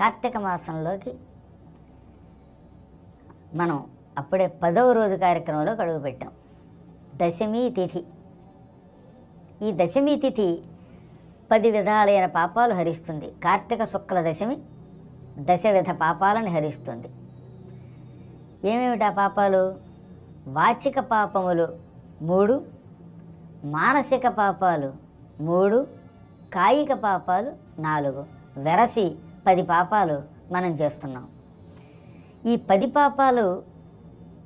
కార్తీక మాసంలోకి మనం అప్పుడే పదవ రోజు కార్యక్రమంలో అడుగుపెట్టాం దశమి తిథి. ఈ దశమి తిథి పది విధాలైన పాపాలు హరిస్తుంది. కార్తీక శుక్ల దశమి దశవిధ పాపాలను హరిస్తుంది. ఏమేమిటి ఆ పాపాలు? వాచిక పాపములు మూడు మానసిక పాపాలు మూడు కాయిక పాపాలు నాలుగు. వెరసి పది పాపాలు మనం చేస్తున్నాం. ఈ పది పాపాలు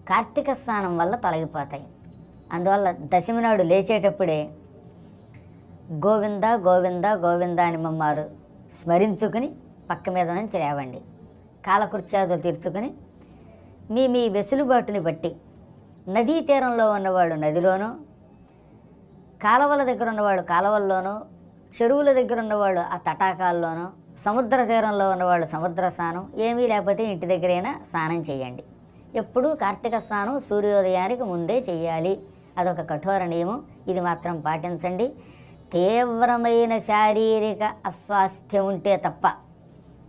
కార్తీక స్నానం వల్ల తొలగిపోతాయి. అందువల్ల దశమి నాడు లేచేటప్పుడే గోవింద గోవింద గోవింద అని మమ్మారు స్మరించుకుని పక్క మీద నుంచి లేవండి. కాలకృత్యాదులు తీర్చుకుని మీ మీ వెసులుబాటుని బట్టి నదీ తీరంలో ఉన్నవాడు నదిలోనో కాలవల దగ్గర ఉన్నవాడు కాలవల్లోనో చెరువుల దగ్గర ఉన్నవాడు ఆ తటాకాల్లోనో సముద్ర తీరంలో ఉన్నవాళ్ళు సముద్ర స్నానం ఏమీ లేకపోతే ఇంటి దగ్గరైనా స్నానం చేయండి. ఎప్పుడూ కార్తీక స్నానం సూర్యోదయానికి ముందే చేయాలి. అదొక కఠోర నియమం. ఇది మాత్రం పాటించండి. తీవ్రమైన శారీరక అస్వాస్థ్యం ఉంటే తప్ప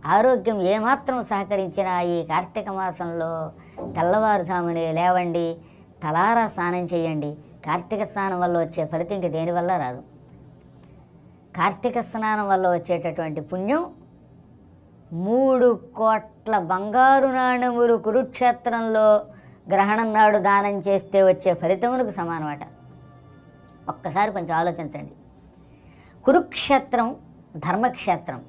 ఆరోగ్యం ఏమాత్రం సహకరించినా ఈ కార్తీక మాసంలో తెల్లవారుజామునే లేవండి తలారా స్నానం చేయండి. కార్తీక స్నానం వల్ల వచ్చే ఫలితం ఇంక దేనివల్ల రాదు. కార్తీక స్నానం వల్ల వచ్చేటటువంటి పుణ్యం మూడు కోట్ల బంగారు నాణెములు కురుక్షేత్రంలో గ్రహణం నాడు దానం చేస్తే వచ్చే ఫలితములకు సమానమట. ఒక్కసారి కొంచెం ఆలోచించండి. కురుక్షేత్రం ధర్మక్షేత్రం.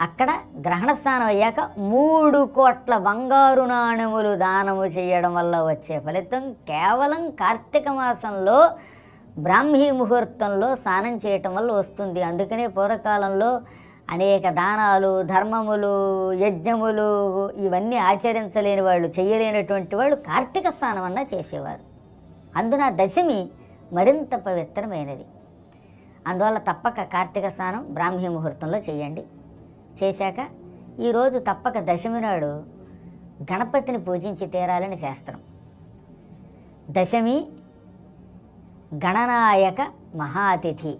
అక్కడ గ్రహణ స్నానం అయ్యాక మూడు కోట్ల బంగారు నాణెములు దానము చేయడం వల్ల వచ్చే ఫలితం కేవలం కార్తీక మాసంలో బ్రాహ్మీ ముహూర్తంలో స్నానం చేయటం వల్ల వస్తుంది. అందుకనే పూర్వకాలంలో అనేక దానాలు ధర్మములు యజ్ఞములు ఇవన్నీ ఆచరించలేని వాళ్ళు చేయలేనటువంటి వాళ్ళు కార్తీక స్నానం అన్నా చేసేవారు. అందున దశమి మరింత పవిత్రమైనది. అందువల్ల తప్పక కార్తీక స్నానం బ్రాహ్మీ ముహూర్తంలో చేయండి. చేశాక ఈరోజు తప్పక దశమి నాడు గణపతిని పూజించి తీరాలని శాస్త్రం. దశమి గణనాయక మహాతిథి.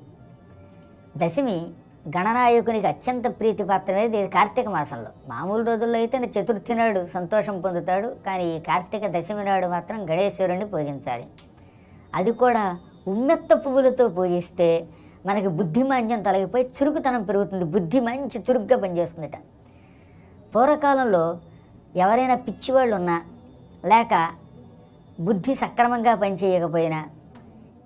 దశమి గణనాయకునికి అత్యంత ప్రీతిపాత్రమైనది ఇది కార్తీక మాసంలో. మామూలు రోజుల్లో అయితే చతుర్థి నాడు సంతోషం పొందుతాడు కానీ ఈ కార్తీక దశమి నాడు మాత్రం గణేశ్వరుణ్ణి పూజించాలి. అది కూడా ఉమ్మెత్త పువ్వులతో పూజిస్తే మనకి బుద్ధిమాంద్యం తొలగిపోయి చురుకుతనం పెరుగుతుంది బుద్ధి మంచి చురుగ్గా పనిచేస్తుందట. పూర్వకాలంలో ఎవరైనా పిచ్చివాళ్ళు ఉన్నా లేక బుద్ధి సక్రమంగా పనిచేయకపోయినా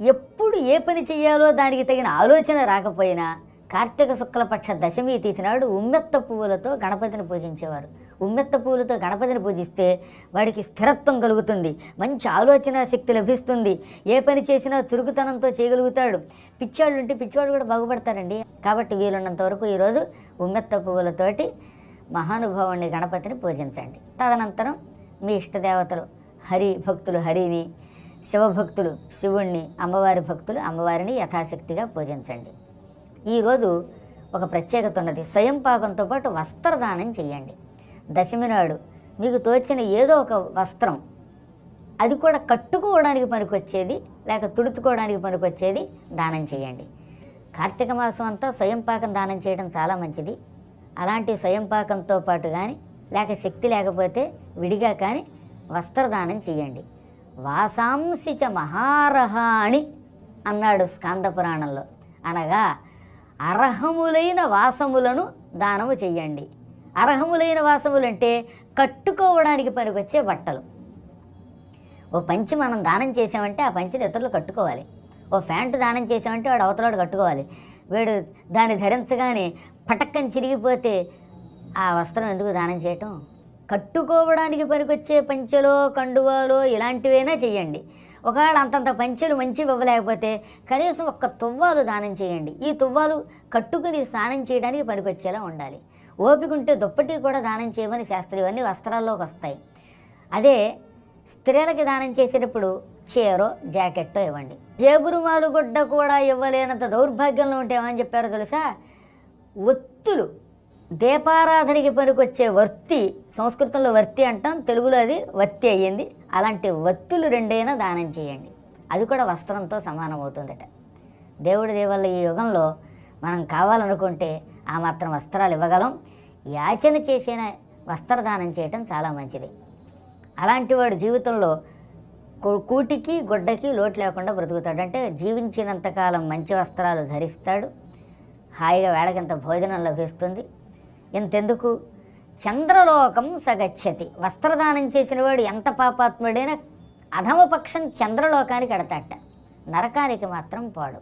ఎప్పుడు ఏ పని చేయాలో దానికి తగిన ఆలోచన రాకపోయినా కార్తీక శుక్లపక్ష దశమి తిథి నాడు ఉమ్మెత్త పువ్వులతో గణపతిని పూజించేవారు. ఉమ్మెత్త పువ్వులతో గణపతిని పూజిస్తే వాడికి స్థిరత్వం కలుగుతుంది. మంచి ఆలోచన శక్తి లభిస్తుంది. ఏ పని చేసినా చురుకుతనంతో చేయగలుగుతాడు. పిచ్చాళ్ళు ఉంటే పిచ్చివాళ్ళు కూడా బాగుపడతారండి. కాబట్టి వీలున్నంత వరకు ఈరోజు ఉమ్మెత్త పువ్వులతోటి మహానుభావుని గణపతిని పూజించండి. తదనంతరం మీ ఇష్టదేవతలు హరి భక్తులు హరిని శివభక్తులు శివుణ్ణి అమ్మవారి భక్తులు అమ్మవారిని యథాశక్తిగా పూజించండి. ఈరోజు ఒక ప్రత్యేకత ఉన్నది. స్వయం పాకంతో పాటు వస్త్రదానం చేయండి. దశమి నాడు మీకు తోచిన ఏదో ఒక వస్త్రం అది కూడా కట్టుకోవడానికి పనికొచ్చేది లేక తుడుచుకోవడానికి పనికొచ్చేది దానం చేయండి. కార్తీక మాసం అంతా స్వయం పాకం దానం చేయడం చాలా మంచిది. అలాంటి స్వయం పాకంతో పాటు కానీ లేక శక్తి లేకపోతే విడిగా కానీ వస్త్రదానం చేయండి. వాసాంసి మహారహాణి అన్నాడు స్కాంద పురాణంలో. అనగా అర్హములైన వాసములను దానము చెయ్యండి. అర్హములైన వాసములు అంటే కట్టుకోవడానికి పనికొచ్చే బట్టలు. ఓ పంచి మనం దానం చేసామంటే ఆ పంచిని ఇతరులు కట్టుకోవాలి. ఓ ప్యాంటు దానం చేసామంటే వాడు అవతలాడు కట్టుకోవాలి. వీడు దాన్ని ధరించగానే పటక్కని చిరిగిపోతే ఆ వస్త్రం ఎందుకు దానం చేయటం? కట్టుకోవడానికి పనికొచ్చే పంచెలో కండువాలో ఇలాంటివైనా చేయండి ఒకవేళ అంతంత పంచెలు మంచివి ఇవ్వలేకపోతే కనీసం ఒక్క తువ్వాలు దానం చేయండి. ఈ తువ్వాలు కట్టుకుని స్నానం చేయడానికి పనికొచ్చేలా ఉండాలి. ఓపిక ఉంటే దుప్పటి కూడా దానం చేయమని శాస్త్రం ఇవన్నీ వస్త్రాల్లోకి వస్తాయి. అదే స్త్రీలకి దానం చేసేటప్పుడు చీరో జాకెట్టో ఇవ్వండి. జేబురుమాలు గుడ్డ కూడా ఇవ్వలేనంత దౌర్భాగ్యంలో ఉంటే ఏమని చెప్పారో తెలుసా? ఒత్తులు. దీపారాధనకి పనికొచ్చే వర్తి సంస్కృతంలో వర్తి అంటాం తెలుగులో అది వత్తి అయ్యింది. అలాంటి వత్తులు రెండైనా దానం చేయండి. అది కూడా వస్త్రంతో సమానం అవుతుందట. దేవుడి దేవల్ల ఈ యుగంలో మనం కావాలనుకుంటే ఆ మాత్రం వస్త్రాలు ఇవ్వగలం. యాచన చేసిన వస్త్రదానం చేయటం చాలా మంచిది. అలాంటి వాడు జీవితంలో కూటికి గుడ్డకి లోటు లేకుండా బ్రతుకుతాడు. అంటే జీవించినంతకాలం మంచి వస్త్రాలు ధరిస్తాడు. హాయిగా వేళకింత భోజనం లభిస్తుంది. ఇంతెందుకు చంద్రలోకం సగచ్చతి. వస్త్రదానం చేసిన వాడు ఎంత పాపాత్ముడైనా అధమపక్షం చంద్రలోకానికి ఎడతాట నరకానికి మాత్రం పాడు.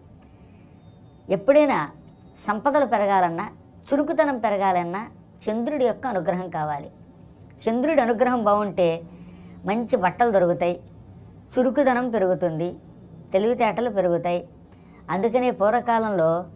ఎప్పుడైనా సంపదలు పెరగాలన్నా చురుకుతనం పెరగాలన్నా చంద్రుడి యొక్క అనుగ్రహం కావాలి. చంద్రుడి అనుగ్రహం బాగుంటే మంచి బట్టలు దొరుకుతాయి చురుకుదనం పెరుగుతుంది తెలివితేటలు పెరుగుతాయి. అందుకనే పూర్వకాలంలో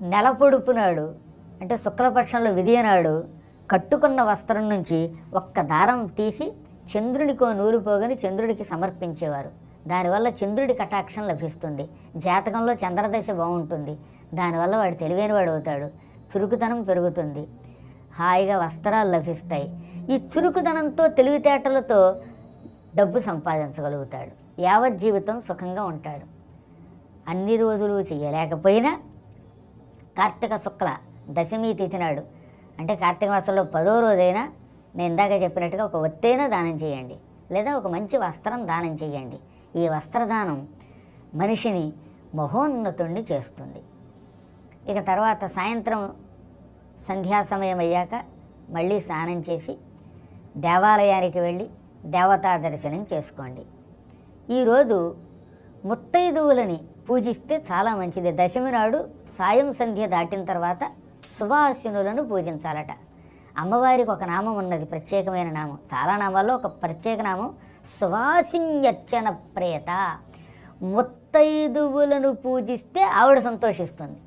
నెల పొడుపు నాడు అంటే శుక్లపక్షంలో విధియనాడు కట్టుకున్న వస్త్రం నుంచి ఒక్క దారం తీసి చంద్రుడికో నూలు పోగని చంద్రుడికి సమర్పించేవారు. దానివల్ల చంద్రుడి కటాక్షం లభిస్తుంది. జాతకంలో చంద్రదశ బాగుంటుంది. దానివల్ల వాడు తెలివైన వాడు అవుతాడు. చురుకుతనం పెరుగుతుంది. హాయిగా వస్త్రాలు లభిస్తాయి. ఈ చురుకుదనంతో తెలివితేటలతో డబ్బు సంపాదించగలుగుతాడు. యావత్ జీవితం సుఖంగా ఉంటాడు. అన్ని రోజులు చేయలేకపోయినా కార్తీక శుక్ల దశమి తిథి నాడు. అంటే కార్తీక మాసంలో పదో రోజైనా నేను ఇందాక చెప్పినట్టుగా ఒక ఒత్తైనా దానం చేయండి. లేదా ఒక మంచి వస్త్రం దానం చేయండి. ఈ వస్త్రదానం మనిషిని మహోన్నతుణ్ణి చేస్తుంది. ఇక తర్వాత సాయంత్రం సంధ్యా సమయం అయ్యాక మళ్ళీ స్నానం చేసి దేవాలయానికి వెళ్ళి దేవతా దర్శనం చేసుకోండి. ఈరోజు ముత్తైదువులని పూజిస్తే చాలా మంచిది. దశమి నాడు సాయం సంధ్య దాటిన తర్వాత సువాసినులను పూజించాలట. అమ్మవారికి ఒక నామం ఉన్నది ప్రత్యేకమైన నామం. చాలా నామాల్లో ఒక ప్రత్యేక నామం సువాసిన్యర్చన ప్రేత. ముత్తైదువులను పూజిస్తే ఆవిడ సంతోషిస్తుంది.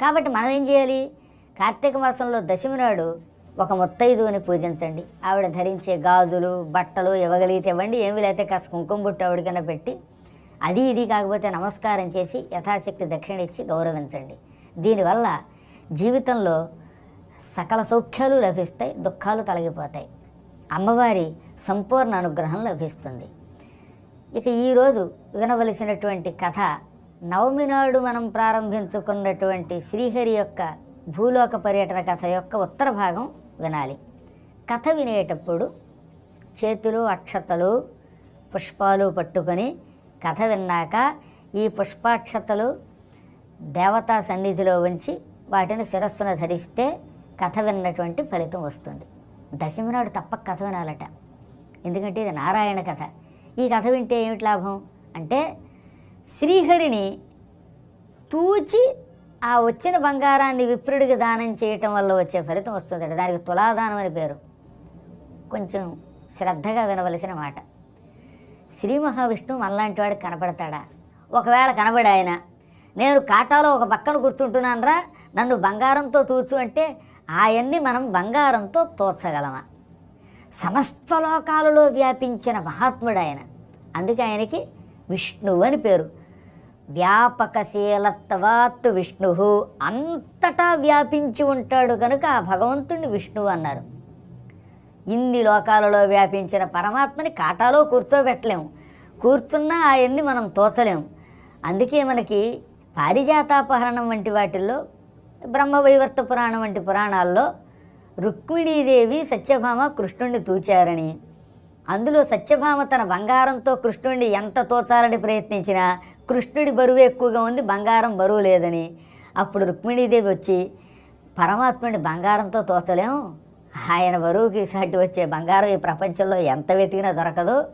కాబట్టి మనం ఏం చేయాలి? కార్తీక మాసంలో దశమి నాడు ఒక ముత్తైదువుని పూజించండి. ఆవిడ ధరించే గాజులు బట్టలు ఇవ్వగలిగితే ఇవ్వండి. ఏమి లేకపోతే కాస్త కుంకుమ బుట్టు ఆవిడకన్నా పెట్టి అది ఇది కాకపోతే నమస్కారం చేసి యథాశక్తి దక్షిణ ఇచ్చి గౌరవించండి. దీనివల్ల జీవితంలో సకల సౌఖ్యాలు లభిస్తాయి దుఃఖాలు తొలగిపోతాయి. అమ్మవారి సంపూర్ణ అనుగ్రహం లభిస్తుంది. ఇక ఈరోజు వినవలసినటువంటి కథ నవమి నాడు మనం ప్రారంభించుకున్నటువంటి శ్రీహరి యొక్క భూలోక పర్యటన కథ యొక్క ఉత్తర భాగం వినాలి. కథ వినేటప్పుడు చేతులు అక్షతలు పుష్పాలు పట్టుకొని కథ విన్నాక ఈ పుష్పాక్షతలు దేవతా సన్నిధిలో ఉంచి వాటిని శిరస్సున ధరిస్తే కథ విన్నటువంటి ఫలితం వస్తుంది. దశమి నాడు తప్పక కథ వినాలట. ఎందుకంటే ఇది నారాయణ కథ. ఈ కథ వింటే ఏమిటి లాభం? అంటే శ్రీహరిని తూచి ఆ వచ్చిన బంగారాన్ని విప్రుడికి దానం చేయటం వల్ల వచ్చే ఫలితం వస్తుందట. దానికి తులాదానం అని పేరు. కొంచెం శ్రద్ధగా వినవలసిన మాట. శ్రీ మహావిష్ణువు మనలాంటి వాడు కనపడతాడా? ఒకవేళ కనబడి ఆయన నేను కాటాలో ఒక పక్కన కూర్చుంటున్నానరా నన్ను బంగారంతో తూచు అంటే ఆయన్ని మనం బంగారంతో తోచగలమా? సమస్త లోకాలలో వ్యాపించిన మహాత్ముడు ఆయన అందుకే ఆయనకి విష్ణువు అని పేరు. వ్యాపకశీలత్వాత్తు విష్ణు అంతటా వ్యాపించి ఉంటాడు కనుక ఆ భగవంతుణ్ణి విష్ణువు అన్నారు. ఇన్ని లోకాలలో వ్యాపించిన పరమాత్మని కాటాలో కూర్చోబెట్టలేము. కూర్చున్నా ఆయన్ని మనం తోచలేము. అందుకే మనకి పారిజాతాపహరణం వంటి వాటిల్లో బ్రహ్మవైవర్త పురాణం వంటి పురాణాల్లో రుక్మిణీదేవి సత్యభామ కృష్ణుణ్ణి తూచారని. అందులో సత్యభామ తన బంగారంతో కృష్ణుడిని ఎంత తోచాలని ప్రయత్నించినా కృష్ణుడి బరువు ఎక్కువగా ఉంది బంగారం బరువు లేదని. అప్పుడు రుక్మిణీదేవి వచ్చి పరమాత్ముడి బంగారంతో తోచలేము ఆయన బరువుకి సాటి వచ్చే బంగారం ఈ ప్రపంచంలో ఎంత వెతికినా దొరకదు.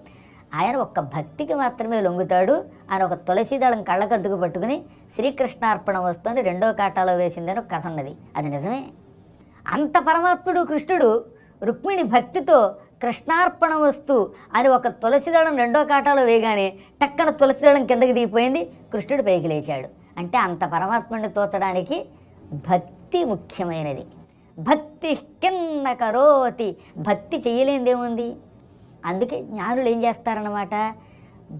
ఆయన ఒక్క భక్తికి మాత్రమే లొంగుతాడు. ఆయన ఒక తులసి దళం కళ్ళకద్దుకు పట్టుకుని శ్రీకృష్ణార్పణ వస్తుంది. రెండో కాటాలో వేసిందని ఒక కథ ఉన్నది. అది నిజమే. అంత పరమాత్ముడు కృష్ణుడు రుక్మిణి భక్తితో కృష్ణార్పణ వస్తు అని ఒక తులసిదళం రెండో కాటాలో వేయగానే టక్కన తులసిదళం కిందకి దిగిపోయింది. కృష్ణుడు పైకి లేచాడు. అంటే అంత పరమాత్ముడిని తోచడానికి భక్తి ముఖ్యమైనది. భక్తి కిన్న కరోతి. భక్తి చేయలేనిదేముంది? అందుకే జ్ఞానులు ఏం చేస్తారన్నమాట?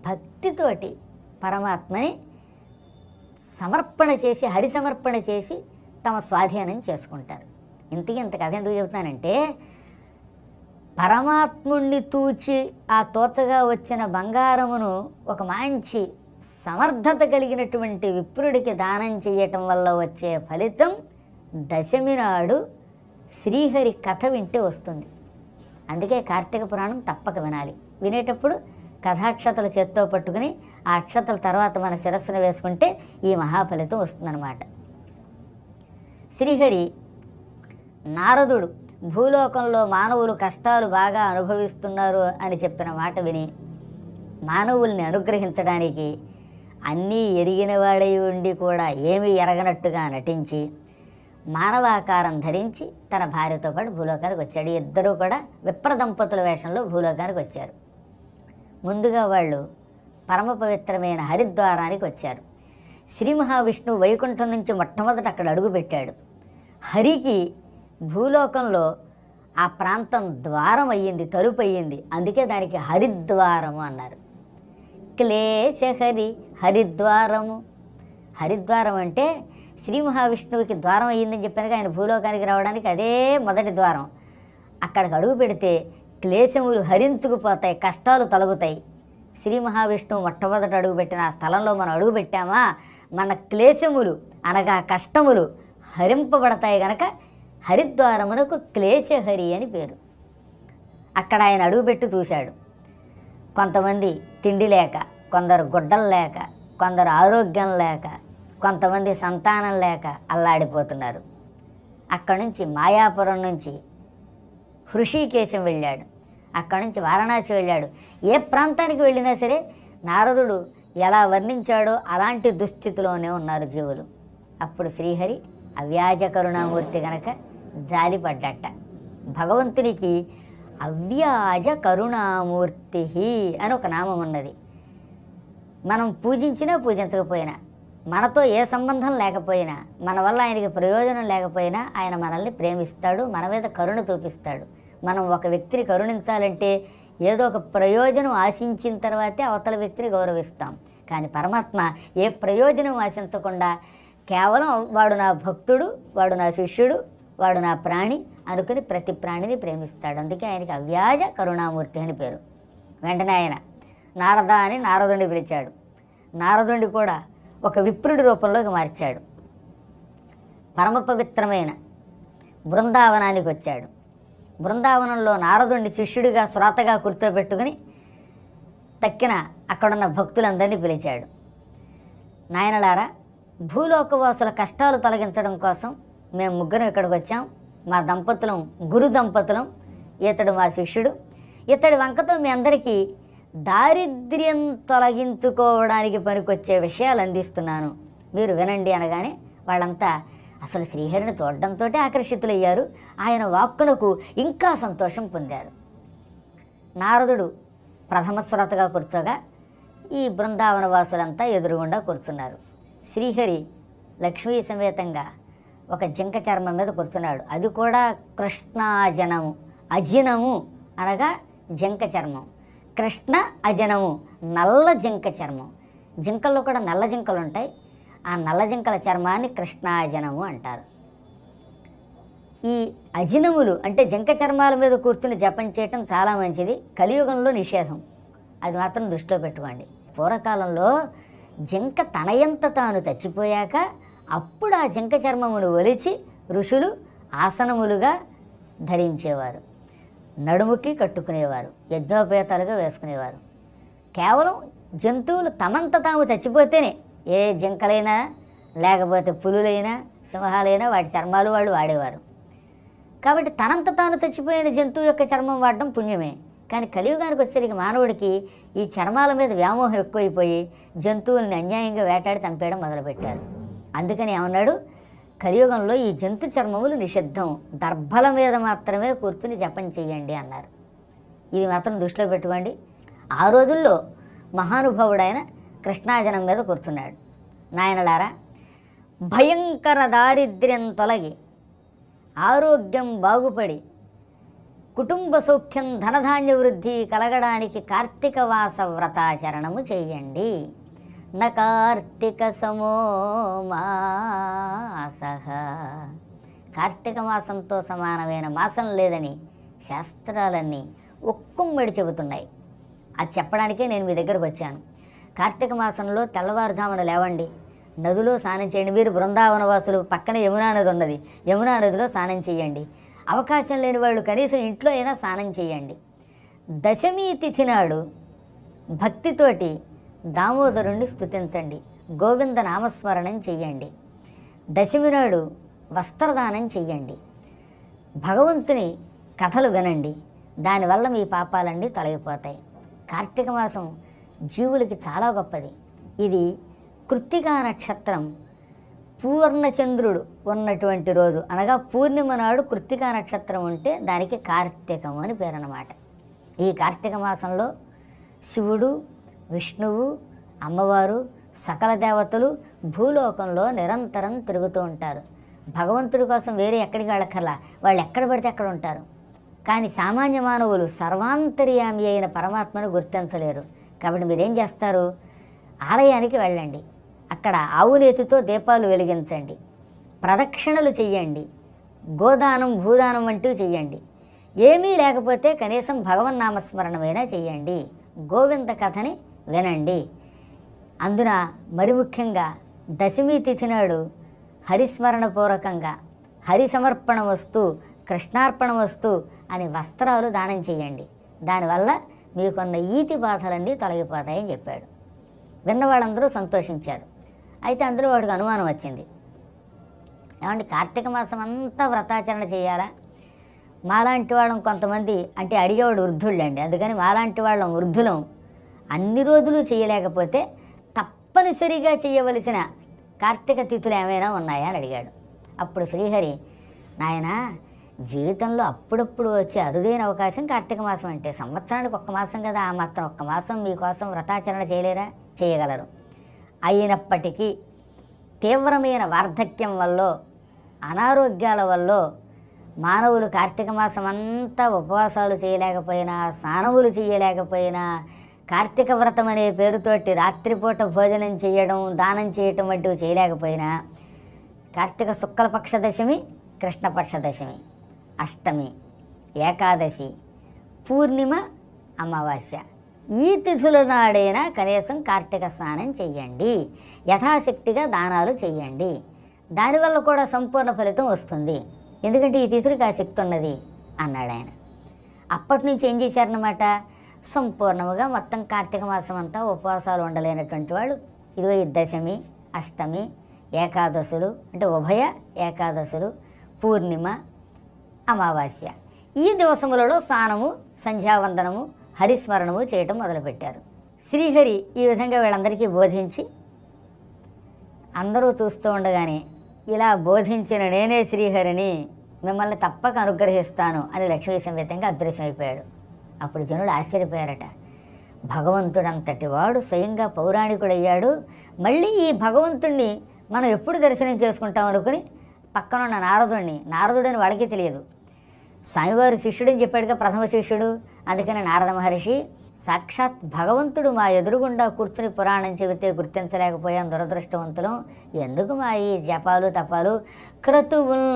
భక్తితోటి పరమాత్మని సమర్పణ చేసి హరి సమర్పణ చేసి తమ స్వాధీనం చేసుకుంటారు. ఇంతకీ ఇంత కథ ఎందుకు చెబుతానంటే పరమాత్ముణ్ణి తూచి ఆ తోచగా వచ్చిన బంగారమును ఒక మంచి సమర్థత కలిగినటువంటి విప్రుడికి దానం చేయటం వల్ల వచ్చే ఫలితం దశమి నాడు శ్రీహరి కథ వింటే వస్తుంది. అందుకే కార్తీక పురాణం తప్పక వినాలి. వినేటప్పుడు కథాక్షతలు చేత్తో పట్టుకుని ఆ అక్షతల తర్వాత మన శిరస్సును వేసుకుంటే ఈ మహాఫలితం వస్తుందన్నమాట. శ్రీహరి నారదుడు భూలోకంలో మానవులు కష్టాలు బాగా అనుభవిస్తున్నారు అని చెప్పిన మాట విని మానవుల్ని అనుగ్రహించడానికి అన్నీ ఎరిగినవాడై ఉండి కూడా ఏమీ ఎరగనట్టుగా నటించి మానవాకారం ధరించి తన భార్యతో పాటు భూలోకానికి వచ్చాడు. ఇద్దరూ కూడా విప్ర దంపతుల వేషంలో భూలోకానికి వచ్చారు. ముందుగా వాళ్ళు పరమ పవిత్రమైన హరిద్వారానికి వచ్చారు. శ్రీ మహావిష్ణువు వైకుంఠం నుంచి మొట్టమొదట అక్కడ అడుగుపెట్టాడు హరికి భూలోకంలో ఆ ప్రాంతం ద్వారం అయ్యింది తలుపు అయ్యింది. అందుకే దానికి హరిద్వారము అన్నారు. క్లేశహరి హరిద్వారము. హరిద్వారం అంటే శ్రీ మహావిష్ణువుకి ద్వారం అయ్యిందని చెప్పాను ఆయన భూలోకానికి రావడానికి అదే మొదటి ద్వారం. అక్కడికి అడుగు పెడితే క్లేశములు హరించుకుపోతాయి కష్టాలు తొలగుతాయి. శ్రీ మహావిష్ణువు మొట్టమొదట అడుగు పెట్టిన ఆ స్థలంలో మనం అడుగు పెట్టామా? మన క్లేశములు అనగా కష్టములు హరింపబడతాయి గనక హరిద్వారమునకు క్లేశహరి అని పేరు. అక్కడ ఆయన అడుగుపెట్టి చూశాడు. కొంతమంది తిండి లేక కొందరు గుడ్డలు లేక కొందరు ఆరోగ్యం లేక కొంతమంది సంతానం లేక అల్లాడిపోతున్నారు. అక్కడి నుంచి మాయాపురం నుంచి హృషికేశం వెళ్ళాడు. అక్కడి నుంచి వారణాసి వెళ్ళాడు. ఏ ప్రాంతానికి వెళ్ళినా సరే నారదుడు ఎలా వర్ణించాడో అలాంటి దుస్థితిలోనే ఉన్నారు జీవులు. అప్పుడు శ్రీహరి అవ్యాజ కరుణామూర్తి గనక జాలిపడ్డట. భగవంతునికి అవ్యాజ కరుణామూర్తి అని ఒక నామం ఉన్నది. మనం పూజించినా పూజించకపోయినా మనతో ఏ సంబంధం లేకపోయినా మన వల్ల ఆయనకి ప్రయోజనం లేకపోయినా ఆయన మనల్ని ప్రేమిస్తాడు మన మీద కరుణ చూపిస్తాడు. మనం ఒక వ్యక్తిని కరుణించాలంటే ఏదో ఒక ప్రయోజనం ఆశించిన తర్వాతే అవతల వ్యక్తిని గౌరవిస్తాం. కానీ పరమాత్మ ఏ ప్రయోజనం ఆశించకుండా కేవలం వాడు నా భక్తుడు వాడు నా శిష్యుడు వాడు నా ప్రాణి అనుకుని ప్రతి ప్రాణిని ప్రేమిస్తాడు. అందుకే ఆయనకి అవ్యాజ కరుణామూర్తి అని పేరు. వెంటనే ఆయన నారద అని నారదుని పిలిచాడు. నారదుని కూడా ఒక విప్రుడి రూపంలోకి మార్చాడు. పరమ పవిత్రమైన బృందావనానికి వచ్చాడు. బృందావనంలో నారదుని శిష్యుడిగా శ్రోతగా కూర్చోబెట్టుకుని తక్కిన అక్కడున్న భక్తులందరినీ పిలిచాడు. నాయనలారా భూలోకవాసుల కష్టాలు తొలగించడం కోసం మేము ముగ్గురం ఇక్కడికి వచ్చాం. మా దంపతులం గురు దంపతులం ఇతడు మా శిష్యుడు. ఇతడి వంకతో మీ అందరికీ దారిద్ర్యం తొలగించుకోవడానికి పనికొచ్చే విషయాలు అందిస్తున్నాను. మీరు వినండి అనగానే వాళ్ళంతా అసలు శ్రీహరిని చూడడంతో ఆకర్షితులయ్యారు. ఆయన వాక్కులకు ఇంకా సంతోషం పొందారు. నారదుడు ప్రథమ శ్రోతగా కూర్చోగా ఈ బృందావన వాసులంతా ఎదురుగుండా కూర్చున్నారు. శ్రీహరి లక్ష్మీ సమేతంగా ఒక జింక చర్మం మీద కూర్చున్నాడు. అది కూడా కృష్ణాజనము అజినము అనగా జింక చర్మం. కృష్ణ అజనము నల్ల జింక చర్మం. జింకల్లో కూడా నల్ల జింకలు ఉంటాయి. ఆ నల్ల జింకల చర్మాన్ని కృష్ణాజనము అంటారు. ఈ అజినములు అంటే జింక చర్మాల మీద కూర్చుని జపం చేయటం చాలా మంచిది. కలియుగంలో నిషేధం. అది మాత్రం దృష్టిలో పెట్టుకోండి. పూర్వకాలంలో జింక తనయంత తాను చచ్చిపోయాక అప్పుడు ఆ జింక చర్మమును ఒలిచి ఋషులు ఆసనములుగా ధరించేవారు. నడుముకి కట్టుకునేవారు యజ్ఞోపేతాలుగా వేసుకునేవారు. కేవలం జంతువులు తమంత తాము చచ్చిపోతేనే ఏ జింకలైనా లేకపోతే పులులైనా సింహాలైనా వాటి చర్మాలు వాళ్ళు వాడేవారు. కాబట్టి తనంత తాను చచ్చిపోయిన జంతువు యొక్క చర్మం వాడడం పుణ్యమే. కానీ కలియుగానికి వచ్చేసరికి మానవుడికి ఈ చర్మాల మీద వ్యామోహం ఎక్కువైపోయి జంతువుల్ని అన్యాయంగా వేటాడి చంపేయడం మొదలుపెట్టారు. అందుకని ఏమన్నాడు? కలియుగంలో ఈ జంతు చర్మములు నిషిద్ధం. దర్భల మీద మాత్రమే కూర్చుని జపం చేయండి అన్నారు. ఇది మాత్రం దృష్టిలో పెట్టుకోండి. ఆ రోజుల్లో మహానుభావుడైన కృష్ణాజనం మీద కూర్చున్నాడు. నాయనలారా భయంకర దారిద్ర్యం తొలగి ఆరోగ్యం బాగుపడి కుటుంబ సౌఖ్యం ధనధాన్య వృద్ధి కలగడానికి కార్తీక వాస వ్రతాచరణము చేయండి కార్తీక సమో మాస. కార్తీక మాసంతో సమానమైన మాసం లేదని శాస్త్రాలన్నీ ఒక్కొమ్మడి చెబుతున్నాయి. అది చెప్పడానికే నేను మీ దగ్గరకు వచ్చాను. కార్తీక మాసంలో తెల్లవారుజామున లేవండి. నదిలో స్నానం చేయండి మీరు బృందావన వాసులు పక్కన యమునా నది ఉన్నది. యమునా నదిలో స్నానం చేయండి. అవకాశం లేని వాళ్ళు కనీసం ఇంట్లో అయినా స్నానం చేయండి. దశమి తిథి నాడు భక్తితోటి దామోదరుణ్ణి స్థుతించండి గోవింద నామస్మరణం చెయ్యండి. దశమి నాడు వస్త్రదానం చెయ్యండి. భగవంతుని కథలు వినండి. దానివల్ల మీ పాపాలన్నీ తొలగిపోతాయి. కార్తీక మాసం జీవులకి చాలా గొప్పది. ఇది కృత్తికా నక్షత్రం పూర్ణచంద్రుడు ఉన్నటువంటి రోజు. అనగా పూర్ణిమ నాడు కృత్తికా నక్షత్రం ఉంటే దానికి కార్తీకం అని పేరు అన్నమాట ఈ కార్తీక మాసంలో శివుడు విష్ణువు అమ్మవారు సకల దేవతలు భూలోకంలో నిరంతరం తిరుగుతూ ఉంటారు. భగవంతుడి కోసం వేరే ఎక్కడికి వెళ్ళక్కర్లా వాళ్ళు ఎక్కడ పడితే అక్కడ ఉంటారు. కానీ సామాన్య మానవులు సర్వాంతర్యామి అయిన పరమాత్మను గుర్తించలేరు. కాబట్టి మీరేం చేస్తారు? ఆలయానికి వెళ్ళండి. అక్కడ ఆవు నేతితో దీపాలు వెలిగించండి. ప్రదక్షిణలు చెయ్యండి. గోదానం భూదానం వంటివి చెయ్యండి. ఏమీ లేకపోతే కనీసం భగవన్నామస్మరణమైనా చెయ్యండి. గోవింద కథని వినండి. అందున మరి ముఖ్యంగా దశమి తిథి నాడు హరిస్మరణపూర్వకంగా హరి సమర్పణ వస్తు కృష్ణార్పణ వస్తు అని వస్త్రాలు దానం చేయండి. దానివల్ల మీకున్న ఈతి బాధలన్నీ తొలగిపోతాయని చెప్పాడు. విన్న వాళ్ళందరూ సంతోషించారు. అయితే అందులో వాడికి అనుమానం వచ్చింది. ఏమంటే కార్తీక మాసం అంతా వ్రతాచరణ చేయాలా? మాలాంటి వాళ్ళం కొంతమంది అంటే అడిగేవాడు వృద్ధుళ్ళండి. అందుకని మాలాంటి వాళ్ళం వృద్ధులం. అన్ని రోజులు చేయలేకపోతే తప్పనిసరిగా చేయవలసిన కార్తీక తిథులు ఏమైనా ఉన్నాయా అని అడిగాడు. అప్పుడు శ్రీహరి నాయనా జీవితంలో అప్పుడప్పుడు వచ్చే అరుదైన అవకాశం కార్తీక మాసం అంటే సంవత్సరానికి ఒక్క మాసం కదా ఆ మాత్రం ఒక్క మాసం మీకోసం వ్రతాచరణ చేయలేరా? చేయగలరు. అయినప్పటికీ తీవ్రమైన వార్ధక్యం వల్ల అనారోగ్యాల వల్ల మానవులు కార్తీక మాసం అంతా ఉపవాసాలు చేయలేకపోయినా స్నానములు చేయలేకపోయినా కార్తీక వ్రతం అనే పేరుతోటి రాత్రిపూట భోజనం చేయడం దానం చేయటం వంటివి చేయలేకపోయినా కార్తీక శుక్లపక్ష దశమి కృష్ణపక్ష దశమి అష్టమి ఏకాదశి పూర్ణిమ అమావాస్య. ఈ తిథుల నాడైనా కనీసం కార్తీక స్నానం చెయ్యండి. యథాశక్తిగా దానాలు చెయ్యండి. దానివల్ల కూడా సంపూర్ణ ఫలితం వస్తుంది. ఎందుకంటే ఈ తిథులకు ఆ శక్తి ఉన్నది అన్నాడు ఆయన అప్పటి నుంచి ఏం చేశారన్నమాట? సంపూర్ణముగా మొత్తం కార్తీక మాసం అంతా ఉపవాసాలు ఉండలేనటువంటి వాళ్ళు ఇదిగో ఈ దశమి అష్టమి ఏకాదశులు అంటే ఉభయ ఏకాదశులు పూర్ణిమ అమావాస్య. ఈ దివసములలో స్నానము సంధ్యావందనము హరిస్మరణము చేయటం మొదలుపెట్టారు. శ్రీహరి ఈ విధంగా వీళ్ళందరికీ బోధించి అందరూ చూస్తూ ఉండగానే ఇలా బోధించిన నేనే శ్రీహరిని మిమ్మల్ని తప్పక అనుగ్రహిస్తాను అని లక్ష్మీ సమేతంగా అదృశ్యమైపోయాడు. అప్పుడు జనులు ఆశ్చర్యపోయారట. భగవంతుడంతటి వాడు స్వయంగా పౌరాణికుడయ్యాడు. మళ్ళీ ఈ భగవంతుణ్ణి మనం ఎప్పుడు దర్శనం చేసుకుంటాం అనుకుని పక్కనున్న నారదుడిని నారదుడని వాళ్ళకే తెలియదు. స్వామివారి శిష్యుడని చెప్పాడుగా ప్రథమ శిష్యుడు. అందుకని నారద మహర్షి సాక్షాత్ భగవంతుడు మా ఎదురుగుండా కూర్చుని పురాణం చెబితే గుర్తించలేకపోయాం దురదృష్టవంతులం. ఎందుకు మా ఈ జపాలు తపాలు. క్రతువున్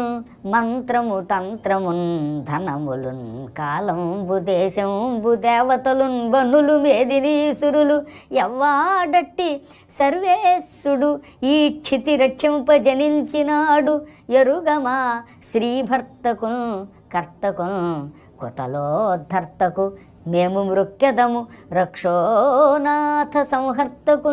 మంత్రము తంత్రమున్ ధనములున్ కాలంబు దేశంబు దేవతలున్ బనులు మేదినీసురులు ఎవ్వాడట్టి సర్వేశ్వడు ఈ క్షితి రక్షింపజనించినాడు ఎరుగమా? శ్రీభర్తకున్ కర్తకున్ కుతలో ధర్తకు మేము మృక్యదము. రక్షోనాథ సంహర్తకు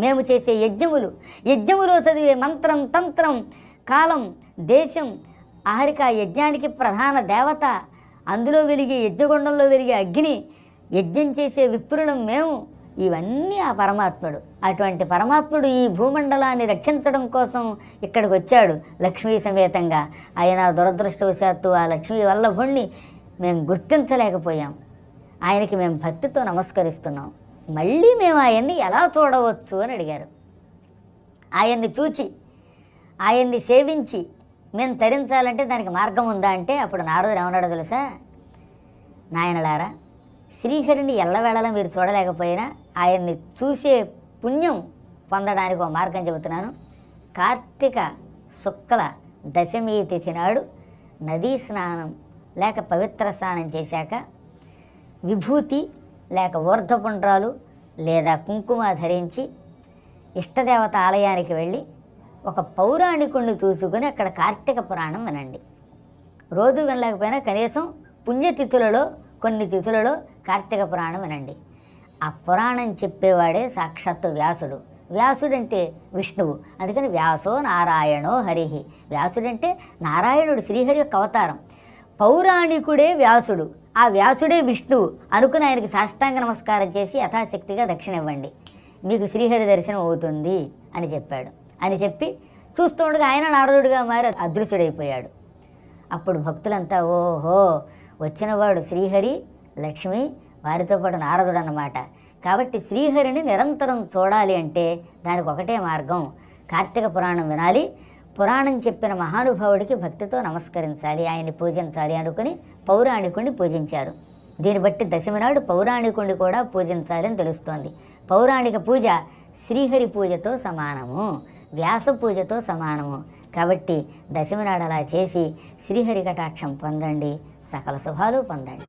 మేము చేసే యజ్ఞములు. యజ్ఞములో చదివే మంత్రం తంత్రం కాలం దేశం ఆహరిక యజ్ఞానికి ప్రధాన దేవత. అందులో వెలిగే యజ్ఞగుండంలో వెలిగే అగ్ని. యజ్ఞం చేసే విప్రులం మేము. ఇవన్నీ ఆ పరమాత్ముడు. అటువంటి పరమాత్ముడు ఈ భూమండలాన్ని రక్షించడం కోసం ఇక్కడికి వచ్చాడు లక్ష్మీ సమేతంగా. ఆయన దురదృష్టవశాత్తు ఆ లక్ష్మీ వల్లభుణ్ణి మేము గుర్తించలేకపోయాం. ఆయనకి మేము భక్తితో నమస్కరిస్తున్నాం. మళ్ళీ మేము ఆయన్ని ఎలా చూడవచ్చు అని అడిగారు. ఆయన్ని చూచి ఆయన్ని సేవించి మేము తరించాలంటే దానికి మార్గం ఉందా అంటే అప్పుడు నారదుడు ఏమన్నాడో తెలుసా? నాయనలారా శ్రీహరిని ఎల్లవేళలా మీరు చూడలేకపోయినా ఆయన్ని చూసే పుణ్యం పొందడానికి ఒక మార్గం చెబుతున్నాను. కార్తీక శుక్ల దశమి తిథి నాడు నదీ స్నానం లేక పవిత్ర స్నానం చేశాక విభూతి లేక ఊర్ధపుండ్రాలు లేదా కుంకుమ ధరించి ఇష్టదేవత ఆలయానికి వెళ్ళి ఒక పౌరాణికుణ్ణి చూసుకుని అక్కడ కార్తీక పురాణం వినండి. రోజు వినలేకపోయినా కనీసం పుణ్యతిథులలో కొన్ని తిథులలో కార్తీక పురాణం వినండి ఆ పురాణం చెప్పేవాడే సాక్షాత్తు వ్యాసుడు. వ్యాసుడంటే విష్ణువు. అందుకని వ్యాసో నారాయణో హరిహి వ్యాసుడంటే నారాయణుడు శ్రీహరి యొక్క అవతారం. పౌరాణికుడే వ్యాసుడు. ఆ వ్యాసుడే విష్ణువు అనుకుని ఆయనకి సాష్టాంగ నమస్కారం చేసి యథాశక్తిగా దక్షిణ ఇవ్వండి మీకు శ్రీహరి దర్శనం అవుతుంది అని చెప్పాడు. అని చెప్పి చూస్తుండగా ఆయన నారదుడిగా మారి అదృశ్యుడైపోయాడు. అప్పుడు భక్తులంతా ఓహో వచ్చినవాడు శ్రీహరి లక్ష్మి వారితో పాటు నారదుడు అన్నమాట కాబట్టి శ్రీహరిని నిరంతరం చూడాలి అంటే దానికి ఒకటే మార్గం. కార్తీక పురాణం వినాలి. పురాణం చెప్పిన మహానుభావుడికి భక్తితో నమస్కరించాలి. ఆయన్ని పూజించాలి అనుకుని పౌరాణికుడిని పూజించారు. దీన్ని బట్టి దశమి నాడు పౌరాణికుడిని కూడా పూజించాలని తెలుస్తోంది. పౌరాణిక పూజ శ్రీహరి పూజతో సమానము. వ్యాస పూజతో సమానము. కాబట్టి దశమి నాడు అలా చేసి శ్రీహరి కటాక్షం పొందండి. సకల శుభాలు పొందండి.